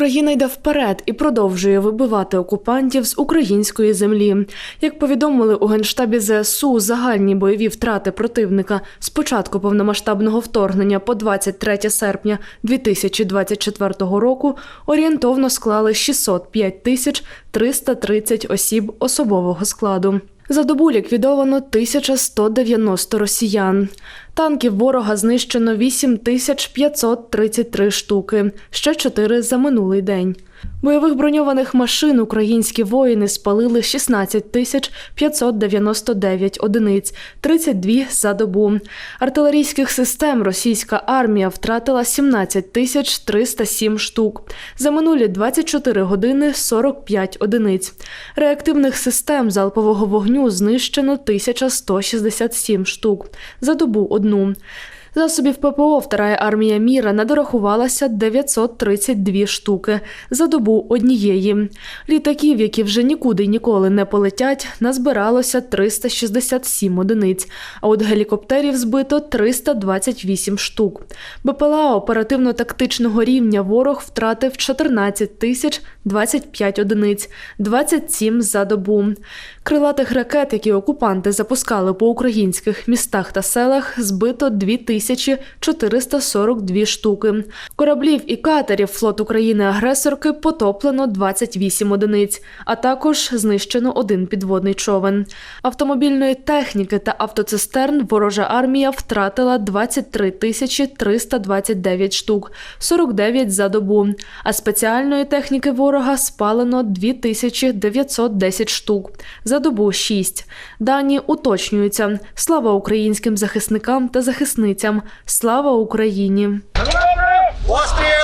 Україна йде вперед і продовжує вибивати окупантів з української землі. Як повідомили у генштабі ЗСУ, загальні бойові втрати противника з початку повномасштабного вторгнення по 23 серпня 2024 року орієнтовно склали 605 тисяч 330 осіб особового складу. За добу ліквідовано 1190 росіян. Танків ворога знищено 8533 штуки, ще 4 за минулий день. Бойових броньованих машин українські воїни спалили 16 тисяч 599 одиниць, 32 за добу. Артилерійських систем російська армія втратила 17 тисяч 307 штук. За минулі 24 години 45 одиниць. Реактивних систем залпового вогню знищено 1167 штук. За добу одну. Засобів ППО Вторая армія міра надорахувалася 932 штуки за добу однієї. Літаків, які вже нікуди ніколи не полетять, назбиралося 367 одиниць, а от гелікоптерів збито 328 штук. БПЛА оперативно-тактичного рівня ворог втратив 14 тисяч 25 одиниць, 27 за добу. Крилатих ракет, які окупанти запускали по українських містах та селах, збито 2442 штуки. Кораблів і катерів флот України-агресорки потоплено 28 одиниць, а також знищено один підводний човен. Автомобільної техніки та автоцистерн ворожа армія втратила 23 тисячі 329 штук, 49 за добу. А спеціальної техніки ворога спалено 2910 штук. За добу 6. Дані уточнюються. Слава українським захисникам та захисницям. Слава Україні! Постріл!